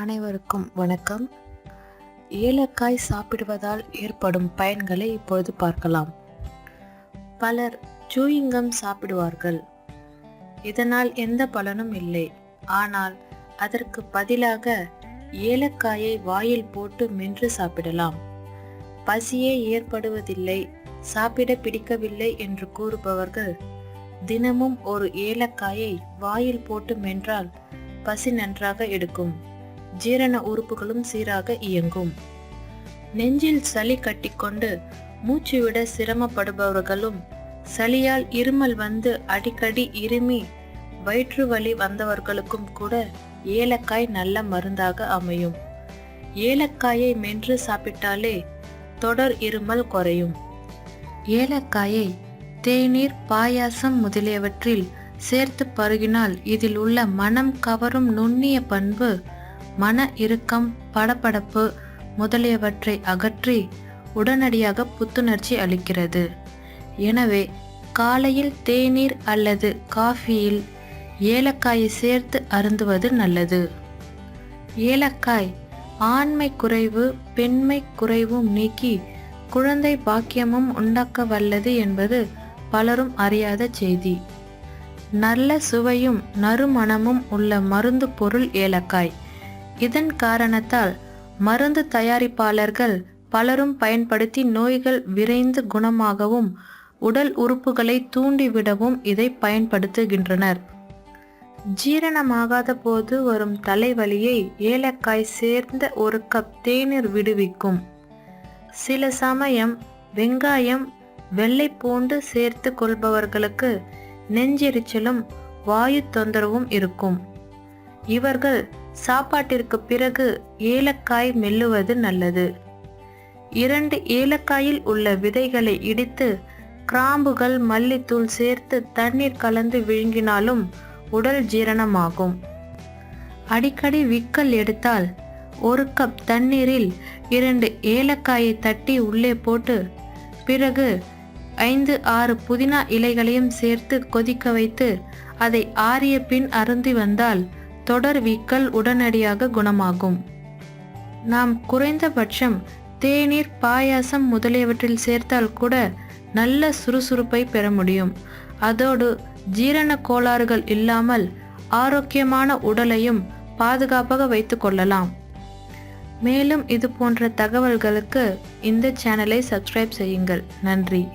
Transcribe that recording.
அனைவருக்கும் வணக்கம். ஏலக்காய் சாப்பிடுவதால் ஏற்படும் பயன்களை இப்பொழுது பார்க்கலாம். பலர் சூயிங்கம் சாப்பிடுவார்கள். இதனால் எந்த பலனும் இல்லை. ஆனால் அதற்கு பதிலாக ஏலக்காயை வாயில் போட்டு மென்று சாப்பிடலாம். பசியே ஏற்படுவதில்லை சாப்பிட பிடிக்கவில்லை என்று கூறுபவர்கள் தினமும் ஒரு ஏலக்காயை வாயில் போட்டு மென்றால் பசி நன்றாக எடுக்கும். ஜீரண உறுப்புகளும் சீராக இயங்கும். நெஞ்சில் சளி கட்டிக்கொண்டு மூச்சு விட சிரமப்படுபவர்களும் சளியால் இருமல் வந்து அடிக்கடி இருமி வயிற்று வலி வந்தவர்களுக்கும் கூட ஏலக்காய் நல்ல மருந்தாக அமையும். ஏலக்காயை மென்று சாப்பிட்டாலே தொடர் இருமல் குறையும். ஏலக்காயை தேநீர் பாயாசம் முதலியவற்றில் சேர்த்து பருகினால் இதில் உள்ள மனம் கவரும் நுண்ணிய பண்பு மன இறுக்கம் படப்படப்பு முதலியவற்றை அகற்றி உடனடியாக புத்துணர்ச்சி அளிக்கிறது. எனவே காலையில் தேநீர் அல்லது காஃபியில் ஏலக்காயை சேர்த்து அருந்துவது நல்லது. ஏலக்காய் ஆண்மை குறைவு பெண்மை குறைவும் நீக்கி குழந்தை பாக்கியமும் உண்டாக்க வல்லது என்பது பலரும் அறியாத செய்தி. நல்ல சுவையும் நறுமணமும் உள்ள மருந்து பொருள் ஏலக்காய். இதன் காரணத்தால் மருந்து தயாரிப்பாளர்கள் பலரும் பயன்படுத்தி நோய்கள் விரைந்து குணமாகவும் உடல் உறுப்புகளை தூண்டிவிடவும் இதை பயன்படுத்துகின்றனர். ஜீரணமாகாத போது வரும் தலைவலியை ஏலக்காய் சேர்ந்த ஒரு கப் தேநீர் விடுவிக்கும். சில சமயம் வெங்காயம் வெள்ளை பூண்டு சேர்த்து கொள்பவர்களுக்கு நெஞ்செரிச்சலும் வாயு தொந்தரவும் இருக்கும். இவர்கள் சாப்பாட்டிற்கு பிறகு ஏலக்காய் மெல்லுவது நல்லது. இரண்டு ஏலக்காயில் உள்ள விதைகளை இடித்து கிராம்புகள் மல்லித்தூள் சேர்த்து தண்ணீர் கலந்து விழுங்கினாலும் உடல் ஜீரணமாகும். அடிக்கடி விக்கல் எடுத்தால் ஒரு கப் தண்ணீரில் இரண்டு ஏலக்காயை தட்டி உள்ளே போட்டு பிறகு ஐந்து ஆறு புதினா இலைகளையும் சேர்த்து கொதிக்க வைத்து அதை ஆறிய பின் அருந்தி வந்தால் தொடர் வீக்கல் உடனடியாக குணமாகும். நாம் குறைந்தபட்சம் தேநீர் பாயாசம் முதலியவற்றில் சேர்த்தால் கூட நல்ல சுறுசுறுப்பை பெற முடியும். அதோடு ஜீரண கோளாறுகள் இல்லாமல் ஆரோக்கியமான உடலையும் பாதுகாப்பாக வைத்து கொள்ளலாம். மேலும் இது போன்ற தகவல்களுக்கு இந்த சேனலை சப்ஸ்கிரைப் செய்யுங்கள். நன்றி.